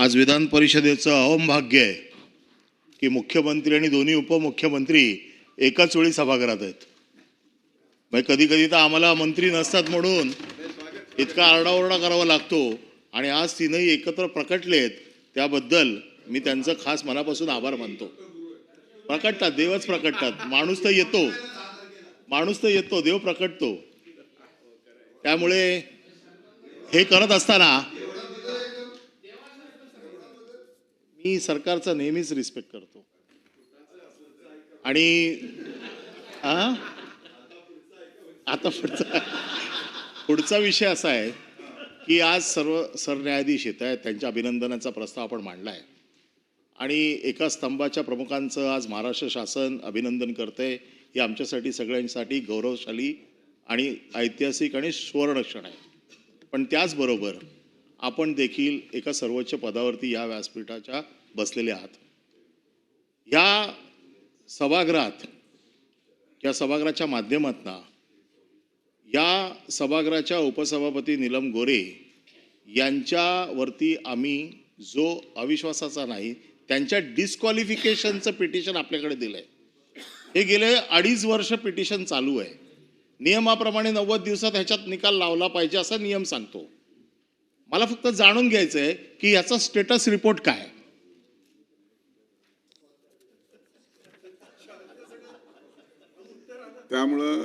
आज विधान परिषदेचं अहम भाग्य आहे की मुख्यमंत्री आणि दोन्ही उपमुख्यमंत्री एकाच वेळी सभागृहात आहेत. म्हणजे कधी कधी तर आम्हाला मंत्री नसतात म्हणून इतका आरडाओरडा करावा लागतो आणि आज तीनही एकत्र प्रकटलेत त्याबद्दल मी त्यांचं खास मनापासून आभार मानतो. प्रकटतात देवच प्रकटतात. माणूस तर येतो. माणूस तर येतो देव प्रकटतो. त्यामुळे हे करत असताना मी सरकारचा नेहमीच रिस्पेक्ट करतो. आणि आता पुढचा पुढचा विषय असा आहे की आज सर्व सरन्यायाधीश येत आहेत त्यांच्या अभिनंदनाचा प्रस्ताव आपण मांडला आहे आणि एका स्तंभाच्या प्रमुखांचं आज महाराष्ट्र शासन अभिनंदन करतंय हे आमच्यासाठी सगळ्यांसाठी गौरवशाली आणि ऐतिहासिक आणि सुवर्ण क्षण आहे. पण त्याचबरोबर आपण देखील एका सर्वोच्च पदावरती या व्यासपीठाच्या बसलेले आहात. या सभागृहात या सभागृहाच्या माध्यमातून या सभागृहाच्या उपसभापती नीलम गोरे यांच्यावरती आम्ही जो अविश्वासाचा नाही त्यांच्या डिस्क्वालिफिकेशनचं पिटिशन आपल्याकडे दिलंय. हे गेले अडीच वर्ष पिटिशन चालू आहे. नियमाप्रमाणे नव्वद दिवसात ह्याच्यात निकाल लावला पाहिजे असा नियम सांगतो. मला फक्त जाणून घ्यायचं आहे की याचा स्टेटस रिपोर्ट काय? त्यामुळं